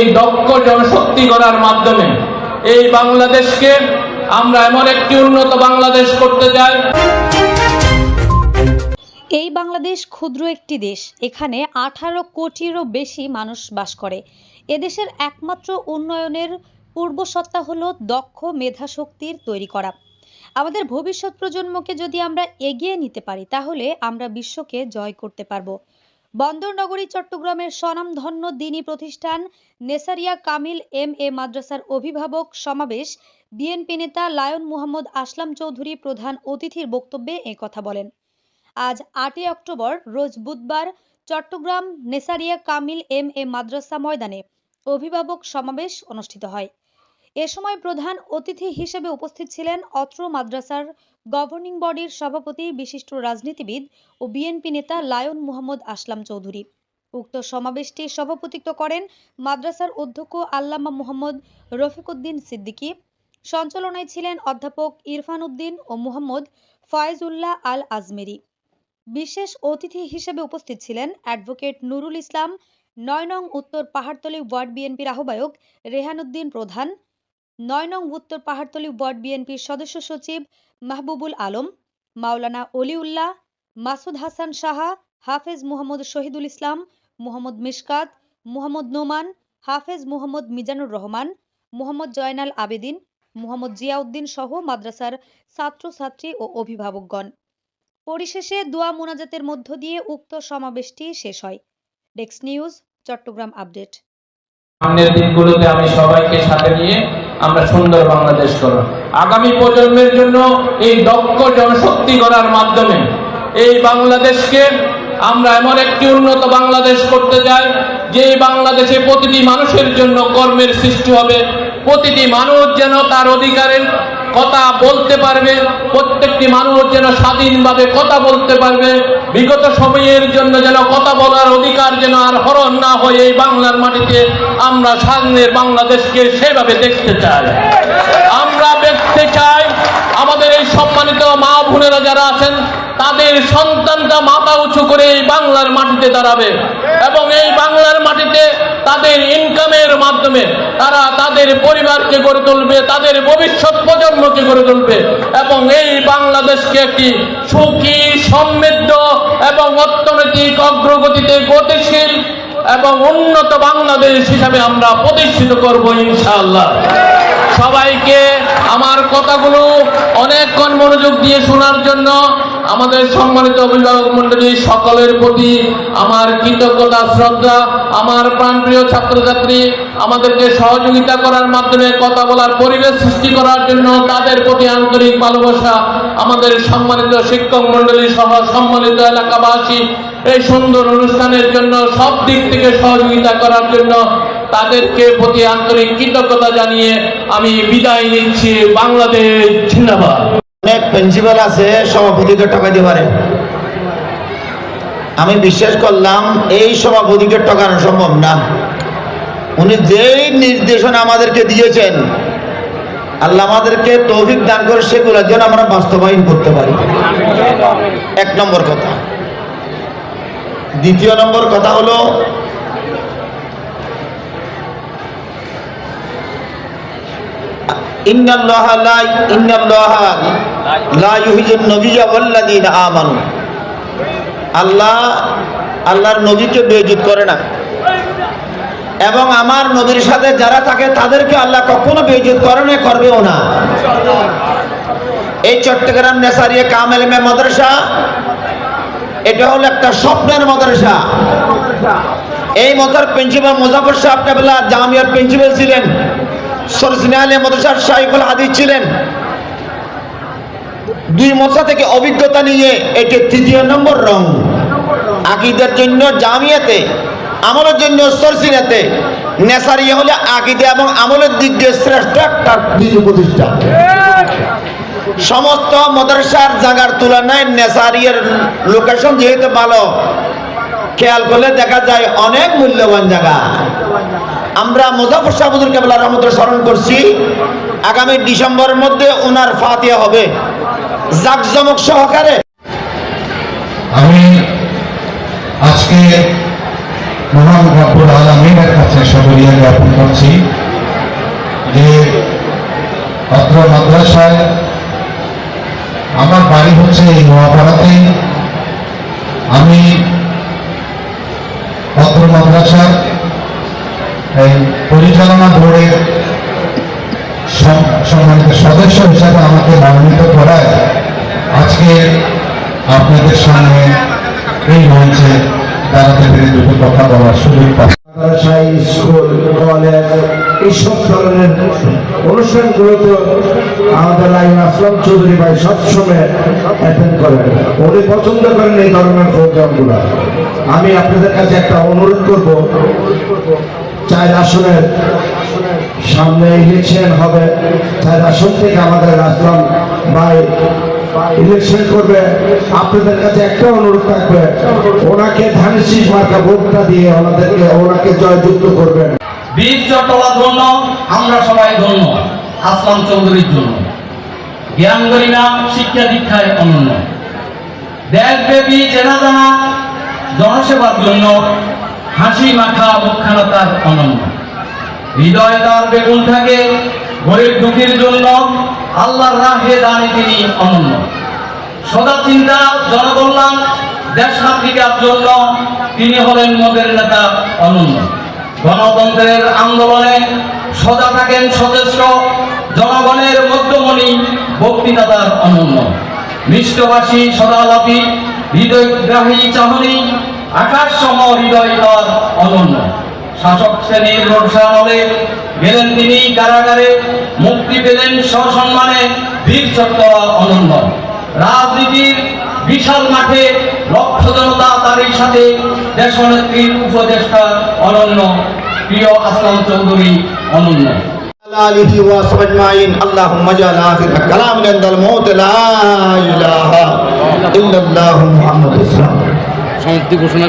এই দক্ষ জনশক্তি করার মাধ্যমে এই বাংলাদেশকে আমরা এমন একটি উন্নত বাংলাদেশ করতে চাই। এই বাংলাদেশ ক্ষুদ্র একটি দেশ, এখানে আঠারো কোটিরও বেশি মানুষ বাস করে। এদেশের একমাত্র উন্নয়নের পূর্বসত্তা হল দক্ষ মেধাশক্তির তৈরি করা। আমাদের ভবিষ্যৎ প্রজন্মকে যদি আমরা এগিয়ে নিতে পারি, তাহলে আমরা বিশ্বকে জয় করতে পারব। বন্দরনগরী, চট্টগ্রামের স্বনামধন্য দিনী প্রতিষ্ঠান নেসারিয়া কামিল এম এ মাদ্রাসার অভিভাবক সমাবেশ। বিএনপি নেতা লায়ন মুহাম্মদ আসলাম চৌধুরী প্রধান অতিথির বক্তব্যে এই কথা বলেন। আজ আটই অক্টোবর, রোজ বুধবার, চট্টগ্রাম নেসারিয়া কামিল এম এ মাদ্রাসা ময়দানে অভিভাবক সমাবেশ অনুষ্ঠিত হয়। এ সময় প্রধান অতিথি হিসেবে উপস্থিত ছিলেন অত্র মাদ্রাসার গভর্নিং বডির সভাপতি, বিশিষ্ট রাজনীতিবিদ ও বিএনপি নেতা লায়ন মুহাম্মদ আসলাম চৌধুরী। উক্ত সমাবেশটি সভাপতিত্ব করেন মাদ্রাসার অধ্যক্ষ আল্লামা মুহাম্মদ রফিকউদ্দিন সিদ্দিকী। সঞ্চালনায় ছিলেন অধ্যাপক ইরফান উদ্দিন ও মুহাম্মদ ফয়েজুল্লাহ আল আজমেরি বিশেষ অতিথি হিসেবে উপস্থিত ছিলেন অ্যাডভোকেট নুরুল ইসলাম, নয় নং উত্তর পাহাড়তলী ওয়ার্ড বিএনপির আহ্বায়ক রেহানুদ্দিন প্রধান নয় নং উত্তর পাহাড়তলী ওয়ার্ড বিএনপির সদস্য সচিব মাহবুবুল আলম, মাওলানা অলিউল্লাহ, মাসুদ হাসান সাহা, হাফেজ মুহাম্মদ শহীদুল ইসলাম, মুহাম্মদ মিশকাত, মুহাম্মদ নোমান, হাফেজ মুহাম্মদ মিজানুর রহমান, মুহাম্মদ জয়নাল আবেদিন, মুহাম্মদ জিয়াউদ্দিন সহ মাদ্রাসার ছাত্রছাত্রী ও অভিভাবকগণ। পরিশেষে দোয়া মোনাজাতের মধ্য দিয়ে উক্ত সমাবেশটি শেষ হয়। ডেক্স নিউজ, চট্টগ্রাম আপডেট। সামনের দিনগুলোতে আমি সবাইকে সাথে নিয়ে আমরা সুন্দর বাংলাদেশ করব। আগামী প্রজন্মের জন্য এই দক্ষ জনশক্তি করার মাধ্যমে এই বাংলাদেশকে আমরা এমন একটি উন্নত বাংলাদেশ করতে চাই যে বাংলাদেশে প্রতিটি মানুষের জন্য কর্মের সৃষ্টি হবে। প্রতিটি মানুষ যেন তার অধিকারের কথা বলতে পারবে, প্রত্যেকটি মানুষ যেন স্বাধীনভাবে কথা বলতে পারবে। বিগত সময়ের জন্য যেন কথা বলার অধিকার যেন আর হরণ না হয় এই বাংলার মাটিতে, আমরা সামনের বাংলাদেশকে সেভাবে দেখতে চাই। আমরা দেখতে চাই আমাদের এই সম্মানিত মা বোনেরা যারা আছেন, তাদের সন্তানটা মাথা উঁচু করে এই বাংলার মাটিতে দাঁড়াবে। এবং এই বাংলার মাটিতে তাদের মাধ্যমে তারা তাদের পরিবারকে গড়ে তুলবে, তাদের ভবিষ্যৎ প্রজন্মকে গড়ে তুলবে এবং এই বাংলাদেশকে একটি সুখী, সমৃদ্ধ এবং অর্থনৈতিক অগ্রগতিতে গতিশীল এবং উন্নত বাংলাদেশ হিসাবে আমরা প্রতিষ্ঠিত করব ইনশাআল্লাহ। সবাইকে আমার কথাগুলো অনেকক্ষণ মনোযোগ দিয়ে শোনার জন্য আমাদের সম্মানিত অভিভাবক মন্ডলী, সকলের প্রতি আমার কৃতজ্ঞতা, শ্রদ্ধা, আমার প্রাণপ্রিয় ছাত্রছাত্রী, আমাদেরকে সহযোগিতা করার মাধ্যমে কথা বলার পরিবেশ সৃষ্টি করার জন্য তাদের প্রতি আন্তরিক ভালোবাসা আমাদের সম্মানিত শিক্ষক মন্ডলী সহ সম্মানিত এলাকাবাসী, এই সুন্দর অনুষ্ঠানের জন্য সব দিক থেকে সহযোগিতা করার জন্য তাদেরকে প্রতি আন্তরিক কৃতজ্ঞতা জানিয়ে আমি বিদায় নিচ্ছি। বাংলাদেশ জিন্দাবাদ। প্রিন্সিপাল আছে, সভাপতিকে টাকা দিতে পারে। আমি বিশ্বাস করলাম, এই সভাপতিকে টাকানো সম্ভব না। উনি যেই নির্দেশনা আমাদেরকে দিয়েছেন, আল্লাহ আমাদেরকে তৌফিক দান করে সেগুলো যেন আমরা বাস্তবায়ন করতে পারি। এক নম্বর কথা। দ্বিতীয় নম্বর কথা হলো ইন্নাল্লাহা লা ইন্নাল্লাহা লা ইউহিজুন নবিয়্যা ওয়াল্লাযীনা আল্লাহ, আল্লাহর নবীকে বেইজ্জত করে না। এবং আমার নবীর সাথে যারা থাকে, তাদেরকে আল্লাহ কখনো বেইজ্জত করে না, করবেও না। এই চট্টগ্রাম নেসারিয়া কামেল মে মাদ্রাসা, এটা হলো একটা স্বপ্নের মাদ্রাসা। এই মতার প্রিন্সিপাল মুজাফর সাহেব কেবলা জামিয়ার প্রিন্সিপাল ছিলেন। ছিলেন। দুই মশা থেকে অভিজ্ঞতা নিয়ে নম্বর রং। আকিদের জন্য আমলের জন্য এবং আমলের দিক দিয়ে শ্রেষ্ঠ একটা দ্বিতীয় প্রতিষ্ঠান। সমস্ত মাদ্রাসার জায়গার তুলনায় নেসারিয়ার লোকেশন যেহেতু ভালো, খেয়াল করলে দেখা যায় অনেক মূল্যবান জায়গা। আমরা মুজাফর শাহুদুর কেবলা রহমতুল স্মরণ করছি, আগামী ডিসেম্বরের মধ্যে ওনার ফাতিয়া হবে। জাকজমক সহকারে। আমি আজকে মহান রব্বুল কাছে সবরিয়া জ্ঞাপন করছি যে অত্র মাদ্রাসায় আমার বাড়ি হচ্ছে এই নোয়াপাড়াতেই আমি অত্র মাদ্রাসার এই পরিচালনা বোর্ডের সম- সম্মানিত সদস্য হিসাবে আমাকে মনোনীত করায় আজকে আপনাদের সামনে এই মঞ্চে দাঁড়াতে পেরে দুটো কথা বলার সুযোগ আসলাম চৌধুরী ভাই পছন্দ এই ধরনের আমি আপনাদের কাছে একটা অনুরোধ করব চার আসনের সামনে ইলেকশন হবে। চার আসন থেকে আমাদের আসলাম ভাই ইলেকশন করবে। আপনাদের কাছে একটা অনুরোধ থাকবে, ওনাকে ধানের শীষ মার্কা ভোটটা দিয়ে ওনাদেরকে ওনাকে জয়যুক্ত করবেন। বীর চট্টলা ধন্য আমরা সবাই ধন্য আসলাম চৌধুরীর জন্য। জ্ঞান গরিমা শিক্ষা দীক্ষায় অনন্য। দেশব্যাপী চেনা জানা, জনসেবার জন্য হাসি মাখা তার অনন্য হৃদয় তার বেগুন থাকে গরিব দুঃখীর জন্য আল্লাহর রাহে দানে তিনি অনন্য সদা চিন্তা, জনকল্যাণ, দেশ মাতৃকার জন্য তিনি হলেন মোদের নেতা অনন্য গণতন্ত্রের আন্দোলনে সদা থাকেন সচেষ্ট, জনগণের মধ্যমণি বক্তৃতাতার অনন্য মিষ্টভাষী সদালাপী, হৃদয়গ্রাহী চাহনি আকাশ সম হৃদয় তার অনন্য শাসক শ্রেণীর রোষানলে গেলেন তিনি কারাগারে মুক্তি পেলেন সসম্মানে বীর চট্টলা অনন্য রাজনীতির বিশাল মাঠে লক্ষ জনতা তারই সাথে দেশনেত্রীর উপদেষ্টা অনন্য প্রিয় আসলাম চৌধুরী অনন্য آله وصحبه أجمعين اللهم اجعل آخر كلامنا عند الموت لا إله إلا الله محمد رسول الله সমাপ্তি ঘোষণা